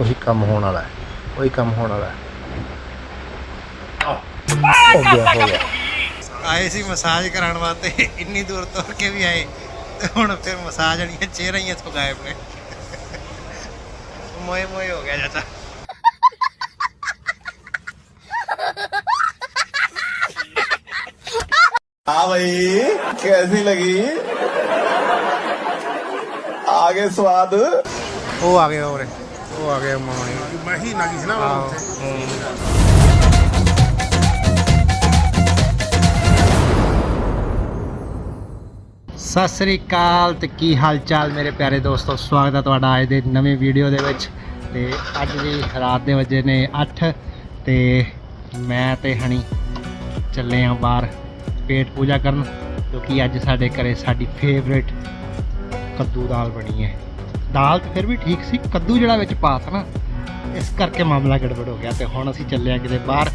ਉਹੀ ਕੰਮ ਹੋਣ ਵਾਲਾ ਹੈ ਉਹੀ ਕੰਮ ਹੋਣ ਵਾਲਾ ਹੈ ਹੋ ਗਿਆ ਹੋ ਗਿਆ ਆਏ ਸੀ ਮਸਾਜ ਕਰਾਉਣ ਵਾਸਤੇ ਇੰਨੀ ਦੂਰ ਤੁਰ ਕੇ ਵੀ ਆਏ ਤੇ ਹੁਣ ਫਿਰ ਮਸਾਜ ਵਾਲੀਆਂ ਚਿਹਰਾ ਹੀ ਇੱਥੋਂ ਗਾਇਬ ਨੇ ਮੋਏ ਮੋਏ ਹੋ ਗਿਆ ਚਾਚਾ हाँ भाई कैसी लगी आगे स्वाद ਉਹ ਆ ਗਿਆ ਉਰੇ ਉਹ ਆ ਗਿਆ ਮਾਣੀ। ਮੈਂ ਹੀ ਨਾ ਕਿਸੇ ਨਾ ਸਤਿ ਸ੍ਰੀ ਅਕਾਲ ਤੇ ਕੀ ਹਾਲ ਚਾਲ ਮੇਰੇ ਪਿਆਰੇ ਦੋਸਤੋ? ਸਵਾਗਤ ਹੈ ਤੁਹਾਡਾ ਅੱਜ ਦੇ ਨਵੇਂ ਵੀਡੀਓ ਦੇ ਵਿੱਚ। ਤੇ ਅੱਜ ਦੀ ਰਾਤ ਦੇ ਵਜੇ ਨੇ 8 ਤੇ ਮੈਂ ਤੇ ਹਣੀ ਚੱਲੇ ਆਂ ਬਾਹਰ ਪੇਟ ਪੂਜਾ ਕਰਨ ਕਿਉਂਕਿ ਅੱਜ ਸਾਡੇ ਘਰੇ ਸਾਡੀ ਫੇਵਰੇਟ ਕੱਦੂ ਦਾਲ ਬਣੀ ਹੈ। ਦਾਲ ਤਾਂ ਫਿਰ ਵੀ ਠੀਕ ਸੀ, ਕੱਦੂ ਜਿਹੜਾ ਵਿੱਚ ਪਾਤਾ ਨਾ, ਇਸ ਕਰਕੇ ਮਾਮਲਾ ਗੜਬੜ ਹੋ ਗਿਆ ਤੇ ਹੁਣ ਅਸੀਂ ਚੱਲੇ ਆ ਕਿਤੇ ਬਾਹਰ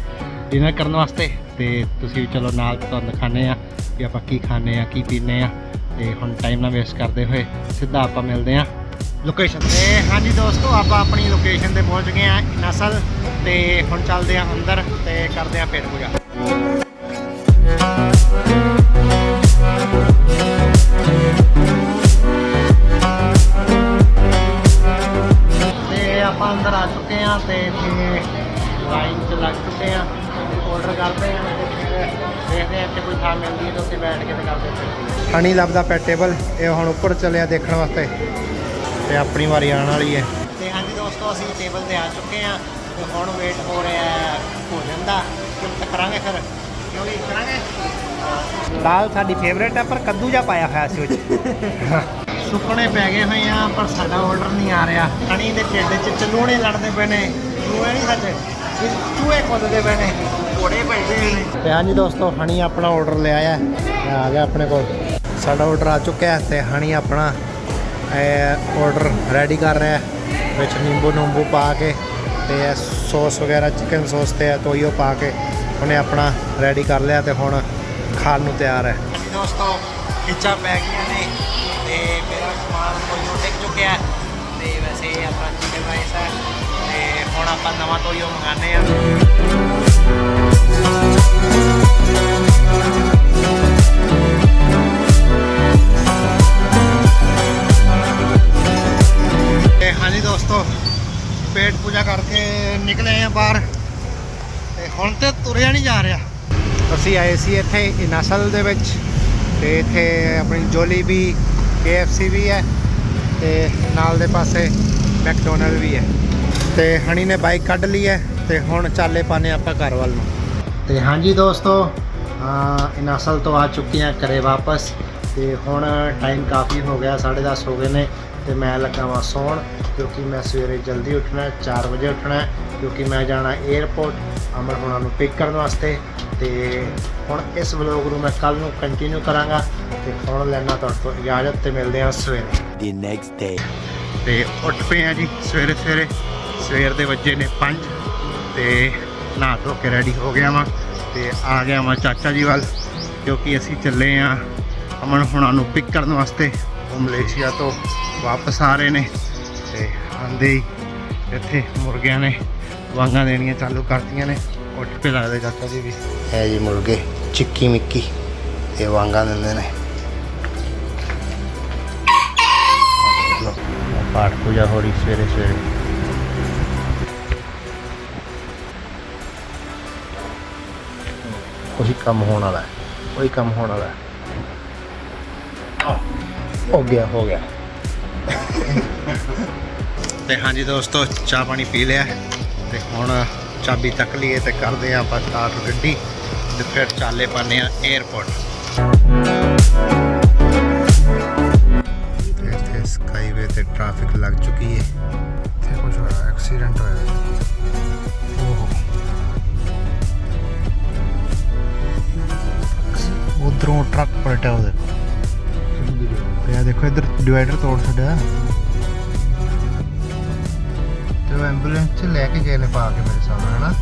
ਡਿਨਰ ਕਰਨ ਵਾਸਤੇ ਤੇ ਤੁਸੀਂ ਚਲੋ ਨਾਲ ਤੁਹਾਨੂੰ ਦਿਖਾਣੇ ਆ ਵੀ ਆਪਾਂ ਕੀ ਖਾਣੇ ਆ ਕੀ ਪੀਣੇ ਆ ਤੇ ਹੁਣ ਟਾਈਮ ਨਾ ਵੇਸਟ ਕਰਦੇ ਹੋਏ ਸਿੱਧਾ ਆਪਾਂ ਮਿਲਦੇ ਆ ਲੋਕੇਸ਼ਨ ਤੇ। ਹਾਂਜੀ ਦੋਸਤੋ, ਆਪਾਂ ਆਪਣੀ ਲੋਕੇਸ਼ਨ ਤੇ ਪਹੁੰਚ ਗਏ ਆ ਨਸਲ ਤੇ ਹੁਣ ਚੱਲਦੇ ਆ ਅੰਦਰ ਤੇ ਕਰਦੇ ਆ ਪੇਟ ਪੂਜਾ। ਆਪਾਂ ਅੰਦਰ ਆ ਚੁੱਕੇ ਆ ਤੇ ਇੱਥੇ ਲਾਈਨ 'ਚ ਲੱਗ ਚੁੱਕੇ ਆ ਆਰਡਰ ਕਰਦੇ ਆ ਤੇ ਫਿਰ ਦੇਖਦੇ ਆ ਕਿ ਕੋਈ ਥਾਂ ਮਿਲਦੀ ਹੈ ਤਾਂ ਉੱਥੇ ਬੈਠ ਕੇ ਤੇ ਕਰਦੇ ਆ ਹਣੀ ਲੱਭਦਾ ਪਿਆ ਟੇਬਲ ਇਹ ਹੁਣ ਉੱਪਰ ਚੱਲਿਆ ਦੇਖਣ ਵਾਸਤੇ। ਤੇ ਆਪਣੀ ਵਾਰੀ ਆਉਣ ਵਾਲੀ ਹੈ। ਤੇ ਹਾਂਜੀ ਦੋਸਤੋ ਅਸੀਂ ਟੇਬਲ ਤੇ ਆ ਚੁੱਕੇ ਆ ਤੇ ਹੁਣ ਵੇਟ ਹੋ ਰਿਹਾ ਹੈ ਭੋਜਨ ਦਾ। ਕੁਝ ਕਰਾਂਗੇ ਫਿਰ। ਕਿਉਂ ਵੀ ਕਰਾਂਗੇ ਦਾਲ ਸਾਡੀ ਫੇਵਰੇਟ ਹੈ ਪਰ ਕੱਦੂ ਜਾਂ ਪਾਇਆ ਹੋਇਆ ਸੀ ਉਹ 'ਚ। ਸੁੱਕਣੇ ਪੈ ਗਏ ਹੋਏ ਆ ਪਰ ਸਾਡਾ ਆਰਡਰ ਨਹੀਂ ਆ ਰਿਹਾ। ਹਣੀ ਦੇ ਢਿੱਡ 'ਚ ਚਲੂਣੇ ਲੜਦੇ ਪਏ ਨੇ। ਚੂਹੇ ਨਹੀਂ ਸੱਚ ਚੂਹੇ ਕੁੱਦਦੇ ਪਏ ਨੇ। ਘੋੜੇ ਭਜਦੇ ਨੇ। ਤੇ ਹਾਂਜੀ ਦੋਸਤੋ ਹਣੀ ਆਪਣਾ ਆਰਡਰ ਲੈ ਆਇਆ। ਇਹ ਆ ਗਿਆ ਆਪਣੇ ਕੋਲ। ਸਾਡਾ ਆਰਡਰ ਆ ਚੁੱਕਿਆ ਹੈ ਤੇ ਹਣੀ ਆਪਣਾ ਆਰਡਰ ਰੈਡੀ ਕਰ ਰਿਹਾ ਹੈ। ਵਿੱਚ ਨਿੰਬੂ ਨੂੰਬੂ ਪਾ ਕੇ ਤੇ ਇਹ ਸੌਸ ਵਗੈਰਾ ਚਿਕਨ ਸੌਸ ਤੇ ਤੋਈਓ ਪਾ ਕੇ ਉਹਨੇ ਆਪਣਾ ਰੈਡੀ ਕਰ ਲਿਆ ਤੇ ਹੁਣ ਖਾਣ ਨੂੰ ਤਿਆਰ ਹੈ। ਦੋਸਤੋ ਖਿੱਚਾ ਪੈ ਗਈਆਂ ਨੇ। ਸਮਾਨ ਟਿਕ ਚੁੱਕਿਆ ਹੈ। ਤੇ ਵੈਸੇ ਇਹ ਆਪਣਾ ਚਿਕਨ ਰਾਈਸ ਹੈ। ਤੇ ਹੁਣ ਆਪਾਂ ਨਵਾਂ ਤੋਈਓ ਮੰਗਾਣੇ ਆ ਹਾਂਜੀ ਦੋਸਤੋ, ਪੇਟ ਪੂਜਾ ਕਰਕੇ ਨਿਕਲੇ ਆ ਬਾਹਰ। ਤੇ ਹੁਣ ਤੇ ਤੁਰਿਆ ਨਹੀਂ ਜਾ ਰਿਹਾ। ਅਸੀਂ ਆਏ ਸੀ ਇੱਥੇ ਇਨਾਸਲ ਦੇ ਵਿੱਚ। ਤੇ ਇੱਥੇ ਆਪਣੀ ਜੋਲੀ ਵੀ, KFC ਵੀ ਹੈ। ਤੇ ਨਾਲ ਦੇ ਪਾਸੇ ਮੈਕਡੋਨਲ ਵੀ ਹੈ। ਤੇ ਹਣੀ ਨੇ ਬਾਈਕ ਕੱਢ ਲਈ ਹੈ ਤੇ ਹੁਣ ਚਾਲੇ ਪਾਣੇ ਆਪਾਂ ਘਰ ਵੱਲ ਨੂੰ। ਤੇ ਹਾਂਜੀ ਦੋਸਤੋ, ਅਹ ਨਸਲ ਤੋਂ ਆ ਚੁੱਕੇ ਹਾਂ ਘਰੇ ਵਾਪਸ। ਤੇ ਹੁਣ ਟਾਈਮ ਕਾਫੀ ਹੋ ਗਿਆ 10:30 ਹੋ ਗਏ ਨੇ ਤੇ ਮੈਂ ਲੱਗਾ ਵਾਂ ਸੌਣ ਕਿਉਂਕਿ ਮੈਂ ਸਵੇਰੇ ਜਲਦੀ ਉੱਠਣਾ ਹੈ 4 ਵਜੇ ਉੱਠਣਾ ਕਿਉਂਕਿ ਮੈਂ ਜਾਣਾ 에어ਪੋਰਟ ਅਮਰ ਹੋਣਾ ਨੂੰ ਪਿਕ ਕਰਨ ਵਾਸਤੇ ਤੇ ਹੁਣ ਇਸ ਵਲੋਗ ਨੂੰ ਮੈਂ ਕੱਲ ਨੂੰ ਕੰਟੀਨਿਊ ਕਰਾਂਗਾ ਤੇ ਹੁਣ ਲੈਣਾ ਤੁਹਾਡੇ ਤੋਂ ਇਜਾਜ਼ਤ ਤੇ ਮਿਲਦੇ ਹਾਂ ਸਵੇਰੇ। The next day. ਤੇ ਉੱਠ ਪਏ ਆ ਜੀ ਸਵੇਰੇ ਸਵੇਰੇ। ਸਵੇਰ ਦੇ ਵੱਜੇ ਨੇ 5 ਤੇ ਨਹਾ ਧੋ ਕੇ ਰੈਡੀ ਹੋ ਗਿਆ ਵਾਂ ਤੇ ਆ ਗਿਆ ਵਾਂ ਚਾਚਾ ਜੀ ਵੱਲ ਕਿਉਂਕਿ ਅਸੀਂ ਚੱਲੇ ਆ ਅਮਨ ਹੁਣਾਂ ਨੂੰ ਪਿਕ ਕਰਨ ਵਾਸਤੇ। ਉਹ ਮਲੇਸ਼ੀਆ ਤੋਂ ਵਾਪਸ ਆ ਰਹੇ ਨੇ ਤੇ ਆਂਦੇ ਹੀ ਇੱਥੇ ਮੁਰਗਿਆਂ ਨੇ ਵਾਂਗਾਂ ਦੇਣੀਆਂ ਚਾਲੂ ਕਰਤੀਆਂ ਨੇ। ਉੱਠ ਪਏ ਲੱਗਦੇ ਚਾਚਾ ਜੀ ਵੀ। ਹੈ ਜੀ ਮੁਰਗੇ ਚਿੱਕੀ ਮਿੱਕੀ ਇਹ ਵਾਂਗਾਂ ਦਿੰਦੇ ਨੇ। ਪਾਠ ਪੂਜਾ ਹੋ ਰਹੀ ਸਵੇਰੇ ਸਵੇਰੇ। ਉਹੀ ਕੰਮ ਹੋਣ ਵਾਲਾ ਹੈ ਉਹੀ ਕੰਮ ਹੋਣ ਵਾਲਾ ਹੈ। ਹੋ ਗਿਆ ਹੋ ਗਿਆ। ਤੇ ਹਾਂਜੀ ਦੋਸਤੋ, ਚਾਹ ਪਾਣੀ ਪੀ ਲਿਆ ਤੇ ਹੁਣ ਚਾਬੀ ਤੱਕ ਲਈਏ ਤੇ ਕਰਦੇ ਆ ਆਪਾਂ ਸਟਾਰਟ ਗੱਡੀ ਤੇ ਫਿਰ ਚਾਲੇ ਪਾਣੇ ਆ 에어ਪੋਰਟ ਇੱਥੇ ਸਕਾਈਵੇ ਤੇ ਟ੍ਰੈਫਿਕ ਲੱਗ ਚੁੱਕੀ ਹੈ ਤੇ ਕੁਝ ਹੋਇਆ ਐਕਸੀਡੈਂਟ ਹੋਇਆ ਓਹੋ। ਉਧਰੋਂ ਟਰੱਕ ਪਲਟਿਆ ਉਹਦੇ। ਤੇ ਆ ਦੇਖੋ, ਇੱਧਰ ਡਿਵਾਈਡਰ ਤੋੜ ਛੱਡਿਆ। ਐਂਬੂਲੈਂਸ 'ਚ ਲੈ ਕੇ ਗਏ ਨੇ ਪਾ ਕੇ ਮੇਰੇ ਸਾਹਮਣੇ, ਹਨਾ?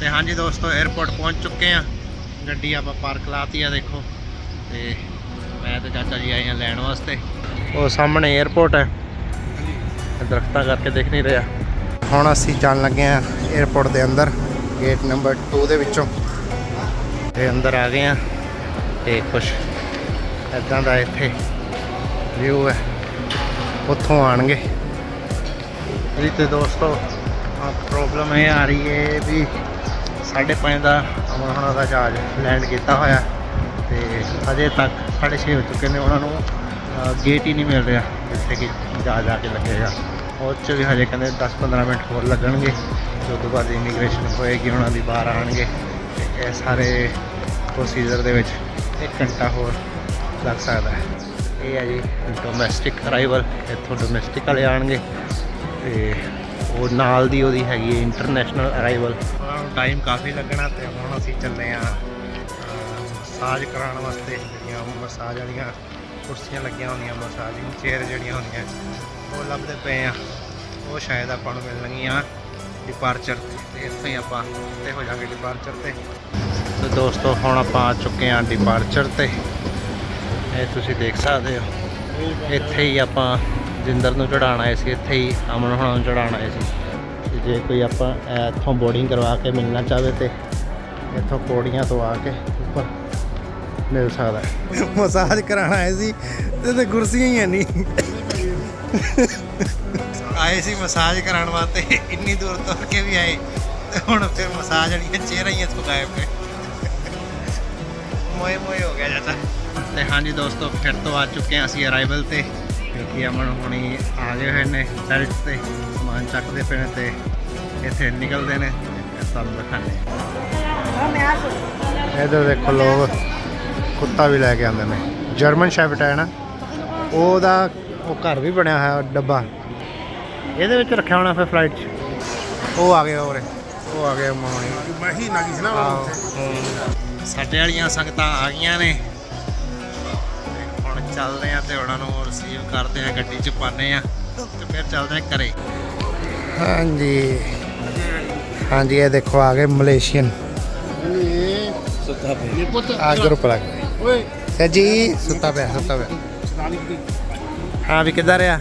ਤੇ ਹਾਂਜੀ ਦੋਸਤੋ 에어ਪੋਰਟ ਪਹੁੰਚ ਚੁੱਕੇ ਆ ਗੱਡੀ ਆਪਾਂ ਪਾਰਕ ਲਾਤੀ ਆ, ਦੇਖੋ। ਤੇ ਮੈਂ ਤੇ ਚਾਚਾ ਜੀ ਆਏ ਆ ਲੈਣ ਵਾਸਤੇ। ਉਹ ਸਾਹਮਣੇ 에어ਪੋਰਟ ਹੈ। ਦਰਖਤਾਂ ਕਰਕੇ ਦੇਖ ਨਹੀਂ ਰਿਹਾ। ਹੁਣ ਅਸੀਂ ਜਾਣ ਲੱਗੇ ਆ 에어ਪੋਰਟ ਦੇ ਅੰਦਰ ਗੇਟ ਨੰਬਰ 2 ਦੇ ਵਿੱਚੋਂ। ਤੇ ਅੰਦਰ ਆ ਗਏ ਆ ਤੇ ਕੁਛ ਐਦਾਂ ਦਾ ਇੱਥੇ ਵਿਊ ਹੈ। ਉੱਥੋਂ ਆਣਗੇ ਜੀ ਤੇ ਦੋਸਤੋ ਪ੍ਰੋਬਲਮ ਇਹ ਆ ਰਹੀ ਹੈ ਵੀ 5:30 ਦਾ ਅਮਨ ਹੋਣਾ ਦਾ ਜਹਾਜ਼ ਲੈਂਡ ਕੀਤਾ ਹੋਇਆ ਤੇ ਅਜੇ ਤੱਕ 6:30 ਹੋ ਚੁੱਕੇ ਨੇ। ਉਹਨਾਂ ਨੂੰ ਗੇਟ ਹੀ ਨਹੀਂ ਮਿਲ ਰਿਹਾ ਜਿੱਥੇ ਕਿ ਜਹਾਜ਼ ਆ ਕੇ ਲੱਗੇਗਾ ਉਹ 'ਚ ਵੀ ਹਜੇ ਕਹਿੰਦੇ 10-15 ਮਿੰਟ ਹੋਰ ਲੱਗਣਗੇ। ਤੇ ਉਸ ਤੋਂ ਬਾਅਦ ਇਮੀਗ੍ਰੇਸ਼ਨ ਹੋਏਗੀ, ਉਹਨਾਂ ਦੀ ਬਾਹਰ ਆਣਗੇ ਤੇ ਇਹ ਸਾਰੇ ਪ੍ਰੋਸੀਜਰ ਦੇ ਵਿੱਚ 1 ਘੰਟਾ ਹੋਰ ਲੱਗ ਸਕਦਾ ਹੈ। ਇਹ ਹੈ ਜੀ ਡੋਮੈਸਟਿਕ ਅਰਾਈਵਲ ਇੱਥੋਂ ਡੋਮੈਸਟਿਕ ਵਾਲੇ ਆਣਗੇ ਤੇ ਉਹ ਨਾਲ ਦੀ ਉਹਦੀ ਹੈਗੀ ਹੈ ਇੰਟਰਨੈਸ਼ਨਲ ਅਰਾਈਵਲ ਟਾਈਮ ਕਾਫੀ ਲੱਗਣਾ ਤੇ ਹੁਣ ਅਸੀਂ ਚੱਲੇ ਆ ਮਸਾਜ ਕਰਾਉਣ ਵਾਸਤੇ। ਜਿਹੜੀਆਂ ਮਸਾਜ ਵਾਲੀਆਂ ਕੁਰਸੀਆਂ ਲੱਗੀਆਂ ਹੁੰਦੀਆਂ ਮਸਾਜਿੰਗ ਚੇਅਰ ਜਿਹੜੀਆਂ ਹੁੰਦੀਆਂ ਉਹ ਲੱਭਦੇ ਪਏ ਆ ਉਹ ਸ਼ਾਇਦ ਆਪਾਂ ਨੂੰ ਮਿਲਣਗੀਆਂ ਡਿਪਾਰਚਰ ਤੇ। ਇੱਥੇ ਹੀ ਆਪਾਂ ਤੇ ਹੋ ਜਾਾਂਗੇ ਡਿਪਾਰਚਰ ਤੇ। ਤੇ ਦੋਸਤੋ ਹੁਣ ਆਪਾਂ ਆ ਚੁੱਕੇ ਆ ਡਿਪਾਰਚਰ ਤੇ। ਇਹ ਤੁਸੀਂ ਦੇਖ ਸਕਦੇ ਹੋ। ਇੱਥੇ ਹੀ ਆਪਾਂ ਜਿੰਦਰ ਨੂੰ ਚੜਾਉਣ ਆਏ ਸੀ ਇੱਥੇ ਹੀ ਅਮਨ ਹੋਣਾ ਨੂੰ ਚੜਾਉਣ ਆਏ ਸੀ। ਤੇ ਜੇ ਕੋਈ ਆਪਾਂ ਇੱਥੋਂ ਬੋਰਡਿੰਗ ਕਰਵਾ ਕੇ ਮਿਲਣਾ ਚਾਹਵੇ ਤੇ ਇੱਥੋਂ ਪੌੜੀਆਂ ਤੋਂ ਆ ਕੇ ਉੱਪਰ ਮਿਲ ਸਕਦਾ ਹੈ। ਮਸਾਜ ਕਰਾਉਣ ਆਏ ਸੀ ਤੇ ਤੇ ਕੁਰਸੀਆਂ ਹੀ ਨਹੀਂ। ਆਏ ਸੀ ਮਸਾਜ ਕਰਾਉਣ ਵਾਸਤੇ ਇੰਨੀ ਦੂਰ ਤੁਰ ਕੇ ਵੀ ਆਏ ਤੇ ਹੁਣ ਫਿਰ ਮਸਾਜ ਵਾਲੀਆਂ ਚੇਅਰਾਂ ਹੀ ਇੱਥੋਂ ਗਾਇਬ ਨੇ। ਮੋਏ ਮੋਏ ਹੋ ਗਿਆ ਜਾਂਦਾ ਤੇ ਹਾਂਜੀ ਦੋਸਤੋ ਫਿਰ ਤੋਂ ਆ ਚੁੱਕੇ ਹਾਂ ਅਸੀਂ ਅਰਾਈਵਲ ਤੇ ਕਿਉਂਕਿ ਅਮਨ ਹੁਣੀ ਆ ਗਏ ਹੋਏ ਨੇ ਬੈਲਟ ਤੇ ਸਮਾਨ ਚੱਕਦੇ ਪਏ ਨੇ ਤੇ ਇੱਥੇ ਨਿਕਲਦੇ ਨੇ ਤੁਹਾਨੂੰ ਦਿਖਾਣੇ ਇਧਰ ਦੇਖੋ ਲੋਕ ਕੁੱਤਾ ਵੀ ਲੈ ਕੇ ਆਉਂਦੇ ਨੇ। ਜਰਮਨ ਸ਼ੈਫਟ ਹੈ ਨਾ ਉਹਦਾ ਉਹ ਘਰ ਵੀ ਬਣਿਆ ਹੋਇਆ ਡੱਬਾ। ਇਹਦੇ ਵਿੱਚ ਰੱਖਿਆ ਹੋਣਾ ਫਿਰ ਫਲਾਈਟ 'ਚ। ਉਹ ਆ ਗਏ ਹੋਰੇ ਉਹ ਆ ਗਏ ਮੋਹਣੀ ਮੈਂ ਹੀ ਨਾ ਸੀ ਨਾ ਆਹੋ। ਸਾਡੇ ਵਾਲੀਆਂ ਸੰਗਤਾਂ ਆ ਗਈਆਂ ਨੇ। ਚੱਲਦੇ ਆ ਤੇ ਉਹਨਾਂ ਨੂੰ ਰਿਸੀਵ ਕਰਦੇ ਆ ਗੱਡੀ 'ਚ ਪਾਣੇ ਆ ਤੇ ਫਿਰ ਚੱਲਦੇ ਆ ਘਰੇ। ਹਾਂਜੀ। ਹਾਂਜੀ, ਇਹ ਦੇਖੋ, ਆ ਗਏ ਮਲੇਸ਼ੀਅਨ। ਇਹ ਪੁੱਤ ਆ ਗਰੁੱਪ ਲੱਗ ਓਏ ਸਰ ਸੁੱਤਾ ਪਿਆ ਸੁੱਤਾ ਪਿਆ। ਹਾਂ ਵੀ ਕਿੱਦਾਂ ਰਿਹਾ?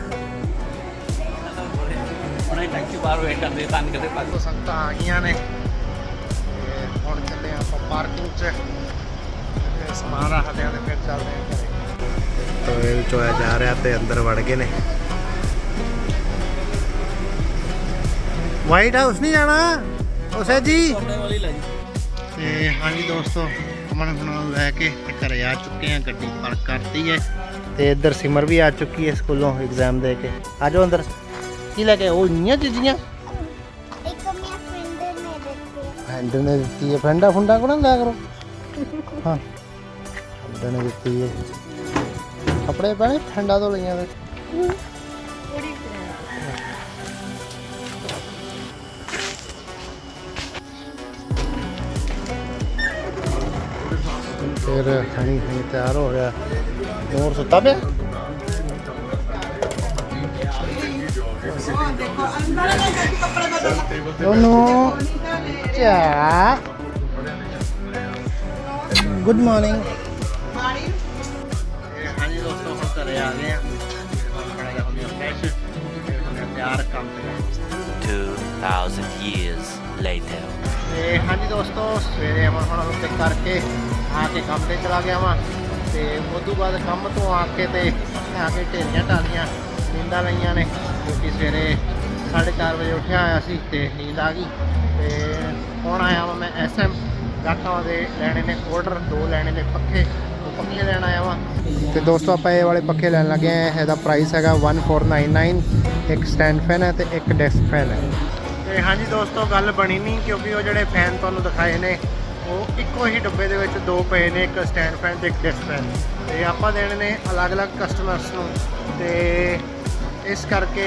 ਉਹਨੇ ਟੈਕਸੀ ਬਾਹਰ ਵੇਟ ਕਰਦੇ ਤਨ ਕਦੇ ਪਾ ਸੰਗਤਾਂ ਆ ਗਈਆਂ ਨੇ। ਹੁਣ ਚੱਲੇ ਆਪਾਂ ਪਾਰਕਿੰਗ 'ਚ। ਸਮਾਨ ਰੱਖਦੇ ਆ ਤੇ ਫਿਰ ਚੱਲਦੇ ਆ ਘਰੇ ਤੋਂ ਇਹ ਚੋਇਆ ਜਾ ਰਿਹਾ ਤੇ ਅੰਦਰ ਵੜ ਗਏ ਨੇ। ਵਾਈਟ ਹਾਊਸ ਨਹੀਂ ਜਾਣਾ? ਉਸੇ ਜੀ। ਤੇ ਹਾਂਜੀ ਦੋਸਤੋ ਅਮਨ ਹੁਣਾਂ ਨੂੰ ਲੈ ਕੇ ਘਰੇ ਆ ਚੁੱਕੇ ਆ ਗੱਡੀ ਪਾਰਕ ਕਰਤੀ ਹੈ। ਤੇ ਇੱਧਰ ਸਿਮਰ ਵੀ ਆ ਚੁੱਕੀ ਹੈ ਸਕੂਲੋਂ ਐਗਜ਼ਾਮ ਦੇ ਕੇ। ਆ ਜਾਓ ਅੰਦਰ। ਕੀ ਲੈ ਕੇ ਉਹ ਇੰਨੀਆਂ ਚੀਜ਼ੀਆਂ ਇੱਕ ਮੇਰਾ ਫਰੈਂਡ ਨੇ ਦਿੱਤੀ ਫਰੈਂਡ ਨੇ ਦਿੱਤੀ ਹੈ। ਫਰੈਂਡਾ ਫੁੰਡਾ ਕੋਣ ਲਿਆ ਕਰੋ। ਹਾਂ। ਫਰੈਂਡ ਨੇ ਦਿੱਤੀ ਹੈ। ਕੱਪੜੇ ਪਹਿਨੇ ਠੰਡਾ ਤੋਂ ਲਈਆਂ ਤੇ। ਫਿਰ ਹਣੀ ਹਣੀ ਤਿਆਰ ਹੋ ਗਿਆ। ਹੋਰ ਸੁੱਤਾ ਪਿਆ? ਦੋਨੋਂ ਚਾ ਗੁੱਡ ਮਾਰਨਿੰਗ ਦੋਸਤੋ ਹੁਣ ਘਰੇ ਆ ਗਏ ਆ। ਬੜਾ ਜਿਹਾ ਹੋ ਗਿਆ ਫਰੈਸ਼ ਤਿਆਰ ਕੰਮ ਤੇ 2,000 years later. ਤੇ ਹਾਂਜੀ ਦੋਸਤੋ ਸਵੇਰੇ ਅਮਨ ਹੁਣ ਉੱਤੇ ਕਰਕੇ ਆ ਕੇ ਕੰਮ ਤੇ ਚਲਾ ਗਿਆ ਵਾਂ। ਤੇ ਉਸ ਤੋਂ ਬਾਅਦ ਕੰਮ ਤੋਂ ਆ ਕੇ ਤੇ ਆ ਕੇ ਢੇਰੀਆਂ ਢਾਲੀਆਂ ਨੀਂਦਾਂ ਲਈਆਂ ਨੇ ਕਿਉਂਕਿ ਸਵੇਰੇ 4:30 ਵਜੇ ਉੱਠਿਆ ਆਇਆ ਸੀ ਤੇ ਨੀਂਦ ਆ ਗਈ। ਤੇ ਹੁਣ ਆਇਆ ਵਾਂ ਮੈਂ ਐਸਐਮ ਗਾਟਾਂ ਦੇ ਲੈਣੇ ਨੇ ਆਰਡਰ ਦੋ ਲੈਣੇ ਨੇ ਪੱਖੇ। ਪੱਖੇ ਲੈਣ ਆਇਆ ਵਾਂ। ਤੇ ਦੋਸਤੋ ਆਪਾਂ ਇਹ ਵਾਲੇ ਪੱਖੇ ਲੈਣ ਲੱਗੇ ਆ ਇਹਦਾ ਪ੍ਰਾਈਸ ਹੈਗਾ 1499 ਇੱਕ ਸਟੈਂਡ ਫੈਨ ਹੈ ਤੇ ਇੱਕ ਡੈਸਕ ਫੈਨ ਹੈ। ਤੇ ਹਾਂਜੀ ਦੋਸਤੋ ਗੱਲ ਬਣੀ ਨਹੀਂ ਕਿਉਂਕਿ ਉਹ ਜਿਹੜੇ ਫੈਨ ਤੁਹਾਨੂੰ ਦਿਖਾਏ ਨੇ ਉਹ ਇੱਕੋ ਹੀ ਡੱਬੇ ਦੇ ਵਿੱਚ ਦੋ ਪਏ ਨੇ ਇੱਕ ਸਟੈਂਡ ਫੈਨ ਤੇ ਇੱਕ ਡੈਸਕ ਫੈਨ ਤੇ ਆਪਾਂ ਦੇਣੇ ਨੇ ਅਲੱਗ-ਅਲੱਗ ਕਸਟਮਰਸ ਨੂੰ। ਤੇ ਇਸ ਕਰਕੇ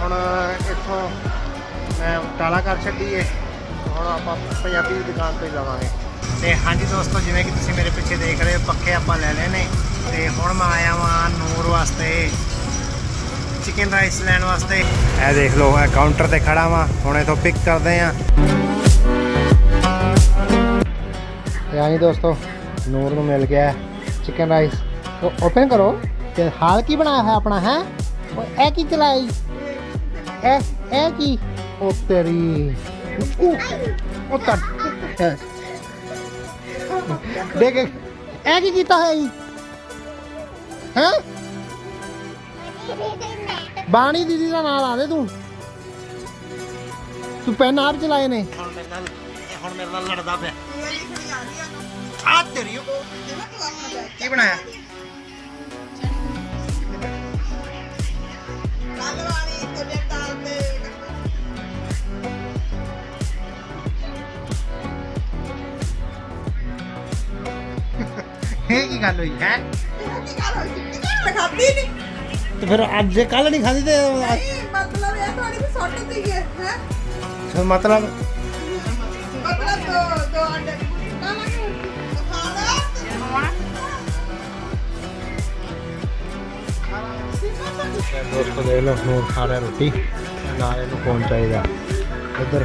ਹੁਣ ਇੱਥੋਂ ਮੈਂ ਟਾਲਾ ਕਰ ਛੱਡੀ ਏ ਹੁਣ ਆਪਾਂ ਪੰਜਾਬੀ ਦੀ ਦੁਕਾਨ ਤੋਂ ਹੀ ਲਵਾਂਗੇ ਤੇ ਹਾਂਜੀ ਦੋਸਤੋ, ਜਿਵੇਂ ਕਿ ਤੁਸੀਂ ਮੇਰੇ ਪਿੱਛੇ ਦੇਖ ਰਹੇ ਹੋ, ਪੱਖੇ ਆਪਾਂ ਲੈ ਲਏ ਨੇ। ਤੇ ਹੁਣ ਮੈਂ ਆਇਆ ਵਾਂ ਨੂਰ ਵਾਸਤੇ ਚਿਕਨ ਰਾਈਸ ਲੈਣ ਵਾਸਤੇ। ਇਹ ਦੇਖ ਲਓ, ਇਹ ਕਾਊਂਟਰ ਤੇ ਖੜਾ ਵਾਂ, ਹੁਣ ਇਥੋਂ ਪਿਕ ਕਰਦੇ ਆਂ। ਤੇ ਹਾਂਜੀ ਦੋਸਤੋ, ਨੂਰ ਨੂੰ ਮਿਲ ਗਿਆ ਚਿਕਨ ਰਾਈਸ ਓਪਨ ਕਰੋ, ਤੇ ਹਾਲ ਕੀ ਬਣਾਇਆ ਹੈ ਆਪਣਾ, ਹੈ? ਇਹ ਕੀ ਚਲਾਈ? ਇਹ ਇਹ ਕੀ? ਉਹ ਤੇਰੀ, ਉਹ ਤਾਂ ਦੇਖ ਇਹ ਕੀ ਕੀਤਾ ਹੈ ਹੈ? ਬਾਣੀ ਦੀਦੀ ਦਾ ਨਾਮ ਲਾ ਦੇ ਤੂੰ। ਤੂੰ ਪੈਨ ਆਪ ਚਲਾਏ ਨੇ। ਹੁਣ ਮੇਰੇ ਨਾਲ ਹੁਣ ਮੇਰੇ ਨਾਲ ਲੜਦਾ ਪਿਆ। ਆ ਤੇਰੀ ਕੀ ਬਣਾਇਆ? ਕੀ ਗੱਲ ਹੋਈ ਹੈ? ਖਾਦੀ ਨਹੀਂ ਤੇ ਫਿਰ ਅੱਜ ਕੱਲ ਨਹੀਂ ਖਾਦੀ ਤੇ ਅੱਜ- ਨਹੀਂ ਮਤਲਬ ਇਹ ਥੋੜੀ ਵੀ ਸੁੱਟ ਦਈਏ ਹੈ ਫਿਰ ਮਤਲਬ ਮਤਲਬ ਦੋ ਦੋ ਅੰਡੇ ਨਾ ਲੈ ਦੋਸਤੋ ਦੇਖ ਲਓ ਨੂਰ ਖਾ ਰਿਹਾ ਰੋਟੀ। ਨਾਲ ਇਹਨੂੰ ਫੋਨ ਚਾਹੀਦਾ। ਇੱਧਰ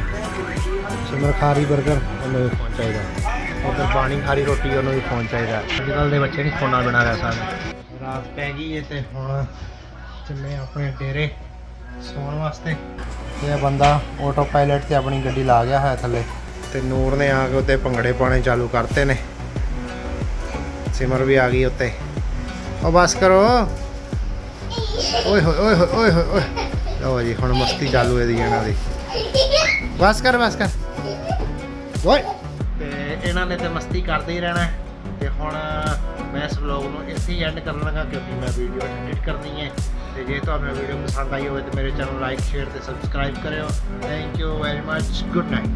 ਸਿਮਰ ਖਾ ਰਹੀ 버ਗਰ ਉਹਨੂੰ ਵੀ ਫੋਨ ਚਾਹੀਦਾ। ਉੱਧਰ ਪਾਣੀ ਖਾ ਰੋਟੀ ਉਹਨੂੰ ਵੀ ਫੋਨ ਚਾਹੀਦਾ। ਅੱਜ ਕੱਲ੍ਹ ਦੇ ਬੱਚੇ ਨਹੀਂ ਫੋਨਾਂ ਬਿਨਾਂ ਰਹਿ ਸਕਦੇ। ਰਾਤ ਪੈ ਗਈ ਏ ਤੇ ਹੁਣ ਚੱਲੇ ਆਪਣੇ ਡੇਰੇ ਸੌਣ ਵਾਸਤੇ। ਇਹ ਬੰਦਾ ਆਟੋ ਪਾਇਲਟ ਤੇ ਆਪਣੀ ਗੱਡੀ ਲਾ ਗਿਆ ਹੈ ਥੱਲੇ। ਤੇ ਨੂਰ ਨੇ ਆ ਕੇ ਉੱਤੇ ਭੰਗੜੇ ਪਾਣੇ ਚਾਲੂ ਕਰਤੇ ਨੇ। ਸਿਮਰ ਵੀ ਆ ਗਈ ਉੱਤੇ। ਉਹ ਬਸ ਕਰੋ। ਓਏ ਹੋਏ ਓਏ ਹੋਏ ਓਏ ਹੋਏ ਲਓ ਜੀ, ਹੁਣ ਮਸਤੀ ਚਾਲੂ ਇਹਦੀ ਇਹਨਾਂ ਦੀ। ਬਸ ਕਰ ਬਸ ਕਰ। ਓਏ। ਤੇ ਇਹਨਾਂ ਨੇ ਤੇ ਮਸਤੀ ਕਰਦੇ ਹੀ ਰਹਿਣਾ ਹੈ। ਤੇ ਹੁਣ ਮੈਂ ਇਸ ਵਲੌਗ ਨੂੰ ਇੱਥੇ ਹੀ ਐਂਡ ਕਰਨ ਲੱਗਾ ਕਿਉਂਕਿ ਮੈਂ ਵੀਡੀਓ ਐਡਿਟ ਕਰਨੀ ਹੈ। ਤੇ ਜੇ ਤੁਹਾਨੂੰ ਵੀਡੀਓ ਪਸੰਦ ਆਈ ਹੋਵੇ ਤੇ ਮੇਰੇ ਚੈਨਲ ਲਾਈਕ ਸ਼ੇਅਰ ਤੇ ਸਬਸਕ੍ਰਾਈਬ ਕਰਿਓ। Thank you very much good night